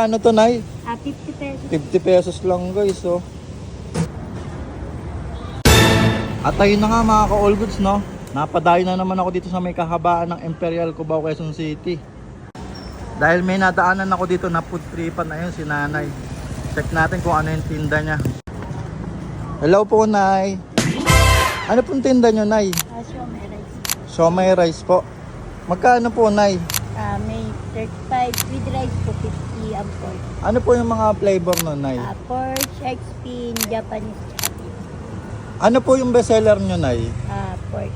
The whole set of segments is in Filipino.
Ano to, Nay? Ah, 50 pesos. 50 pesos lang guys, oh. At ayun na nga mga ka-all goods, no? Napadayo na naman ako dito sa may kahabaan ng Imperial Cubao, Quezon City. Dahil may nadaanan ako dito na food tripan na yun si nanay. Check natin kung ano yung tinda niya. Hello po, Nay. Ano pong tinda niyo, Nay? Ah, siya may rice. Siomay rice po. Magkano po, Nay? Ah, may 35 with rice po, 50 ang pork. Ano po yung mga flavor no, Nay? Ah, pork, shark fin, Japanese chili. Ano po yung bestseller nyo, Nay? Ah, pork.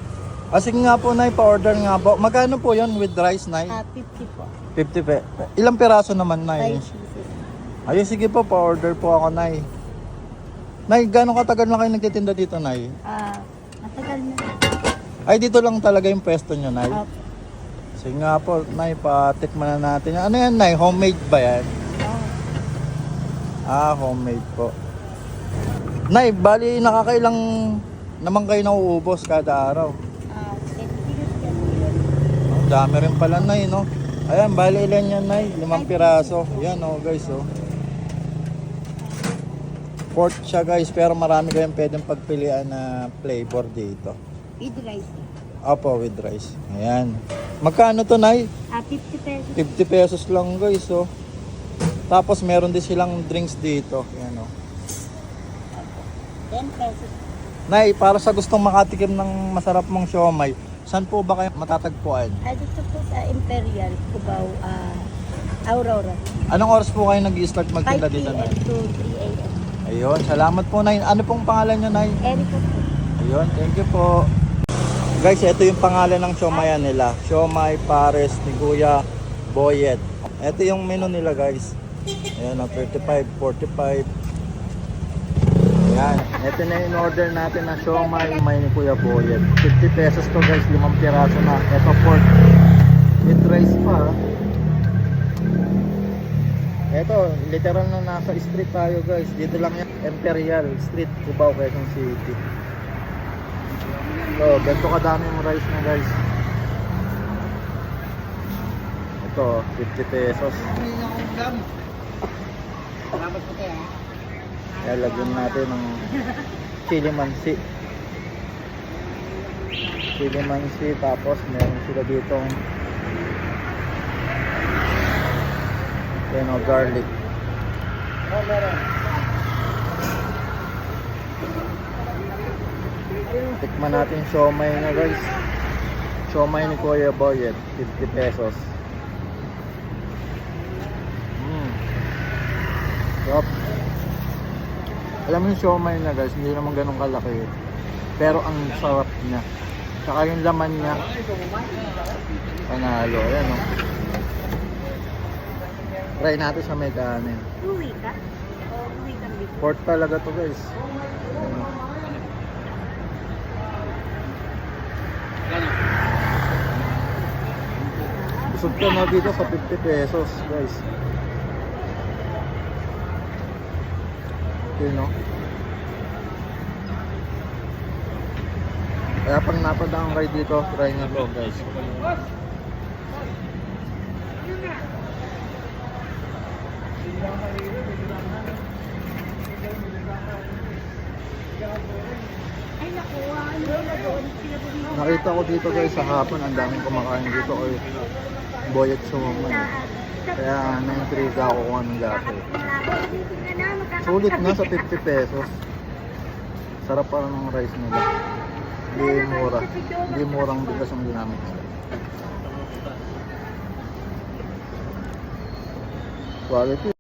Sige nga po, Nay, pa-order nga po. Magkano po yon with rice, Nay? Ah, 50 po. 50 pe. Ilang piraso naman, 5 Nay? pieces. Ayun, sige po, pa-order po ako, Nay. Nay, gano'ng katagal na kayo nagtitinda dito, Nay? Ah, matagal na. Ay, dito lang talaga yung pwesto nyo, Nay? Ah, Sige nga po, Nay, patikman na natin. Ano yan, Nay? Homemade ba yan? ah, Ah, homemade po. Nay, bali nakakailang naman kayo nauubos kada araw. ah, 10 kilos yan. Ang dami rin pala, Nay, no? Ayan, bali ilan yan, Nay? Limang piraso. Yan, oh, guys, oh. Pork siya, guys, pero marami kayong pwedeng pagpilian na flavor dito. With rice. Opo, with rice. Ayan. Magkano to, Nay? Ah, 50 pesos. 50 pesos lang, guys, oh. Tapos meron din silang drinks dito. Ayan, oh. 10 pesos. Nay, para sa gustong makatikim ng masarap mong siomay, saan po ba kayo matatagpuan? Ah, dito po sa Imperial, Cubao, ah, Aurora. Anong oras po kayo nag-start 5 magtinda dito, p.m. Nay? to 3 a.m. Ayun, salamat po, Nay. Ano pong pangalan nyo, Nay? Erico po. Ayun, thank you po. Guys, ito yung pangalan ng siomayan nila. Siomay Pares ni Kuya Boyet. Ito yung menu nila, guys. Ayan, oh, 35, 45. Ayan, ito na yung order natin na siomay may ni Kuya Boyet. 50 pesos to guys, limang piraso na. Ito pork with rice pa. Ito, literal na nasa street tayo guys. Dito lang yan, Imperial Street, Cubao, Quezon City. So, ganito kadami yung rice na guys. Ito, 50 pesos. Kaya lagyan natin ng chili mansi. Chili mansi, tapos meron sila ditong Yan o, garlic. Tikman natin siomay na guys. Siomay ni Kuya Boyet, 50 pesos. Mm. Yup. Alam mo yung siomay na guys, hindi naman ganun kalaki. Pero ang sarap niya. Tsaka yung laman niya. Panalo. Ayan o. Try natin sa may kanin. Uwi ka? Uwi ka. Pork talaga to guys. Ayan Busog ka na dito sa 50 pesos guys. Okay no? Kaya pag napadaan kayo dito, try nyo to guys. Ay, nakuha. Ano na doon? Pinabili Nakita ko dito guys sa hapon, ang daming kumakain dito kay Boyet Suman. Kaya na-intriga ako kung anong eh. Sulit na sa 50 pesos. Sarap pa ng rice nila. Hindi mura. Hindi murang bigas ang ginamit nila. Quality.